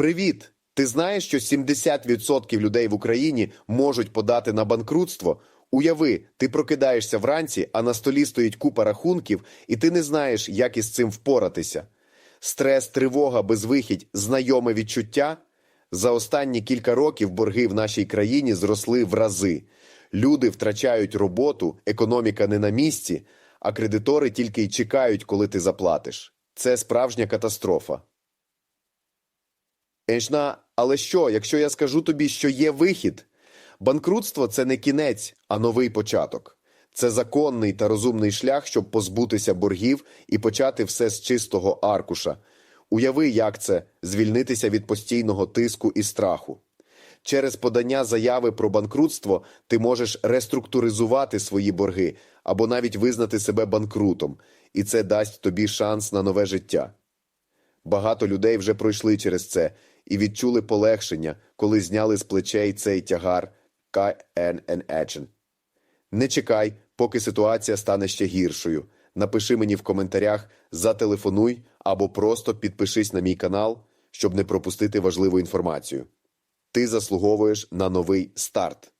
Привіт! Ти знаєш, що 70% людей в Україні можуть подати на банкрутство? Уяви, ти прокидаєшся вранці, а на столі стоїть купа рахунків, і ти не знаєш, як із цим впоратися. Стрес, тривога, безвихідь, знайоме відчуття. За останні кілька років борги в нашій країні зросли в рази. Люди втрачають роботу, економіка не на місці, а кредитори тільки й чекають, коли ти заплатиш. Це справжня катастрофа. Еншна, але що, якщо я скажу тобі, що є вихід? Банкрутство це не кінець, а новий початок. Це законний та розумний шлях, щоб позбутися боргів і почати все з чистого аркуша. Уяви, як це звільнитися від постійного тиску і страху. Через подання заяви про банкрутство ти можеш реструктуризувати свої борги або навіть визнати себе банкрутом, і це дасть тобі шанс на нове життя. Багато людей вже пройшли через це і відчули полегшення, коли зняли з плечей цей тягар KNN. Не чекай, поки ситуація стане ще гіршою. Напиши мені в коментарях, зателефонуй або просто підпишись на мій канал, щоб не пропустити важливу інформацію. Ти заслуговуєш на новий старт.